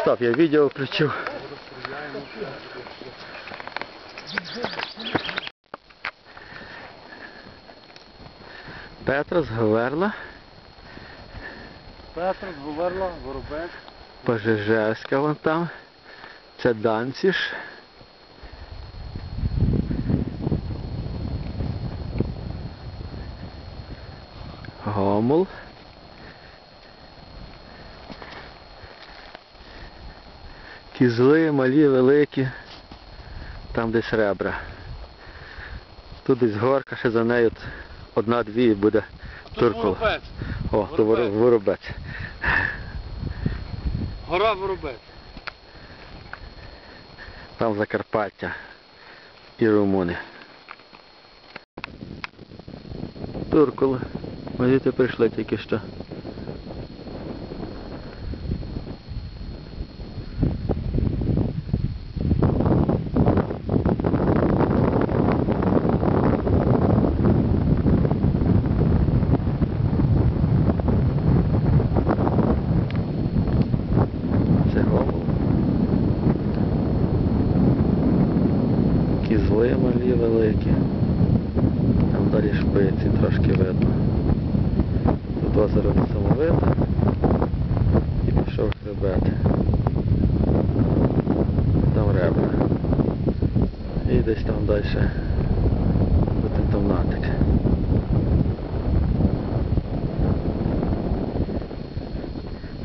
Стоп, я видео включил. Петрос, Говерла. Петрос, Говерла, Воробець. Пожежевська вон там. Це Данціш. Гомул. Кізли малі, великі. Там десь ребра. Тут десь горка, ще за нею одна-дві і буде. Воробець. О, то воро- воробець. Гора Воробець. Там Закарпаття і румуни. Туркули. Ми звідти прийшли тільки що. Це гомол. Кізли малі великі. Там далі шпиці трошки видно. Тут озеро несамовите і пішов хребет. Там ребра. І десь там далі буде томнатик.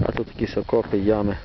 А тут якісь окопи, ями.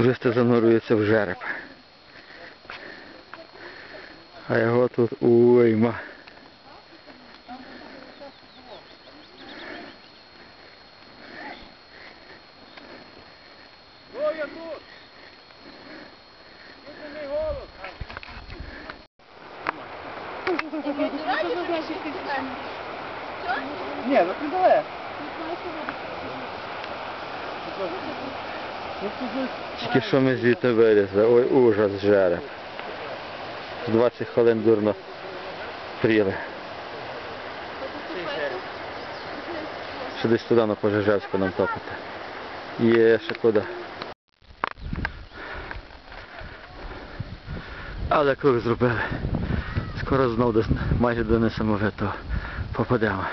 Туристи занурюються в жереб. А його тут уйма. Ні, ну ти давай. Тільки що ми звідти вилізли. Ой, ужас жереб. 20 хвилин дурно пріли. Ще десь туди на Пожежевську нам топити. Є ще куди. Але круг зробили. Скоро знов десь майже до несамовитого попадемо.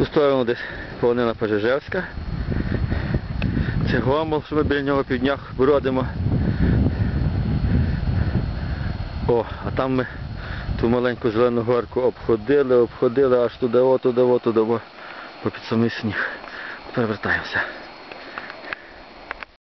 Ту сторону десь полонина Пожежевська. Це гомол, що ми біля нього півднях бродимо. О, а там ми ту маленьку зелену горку обходили, обходили аж туди, о, туди, о, туди, о, по під самий сніг. Перевертаємося.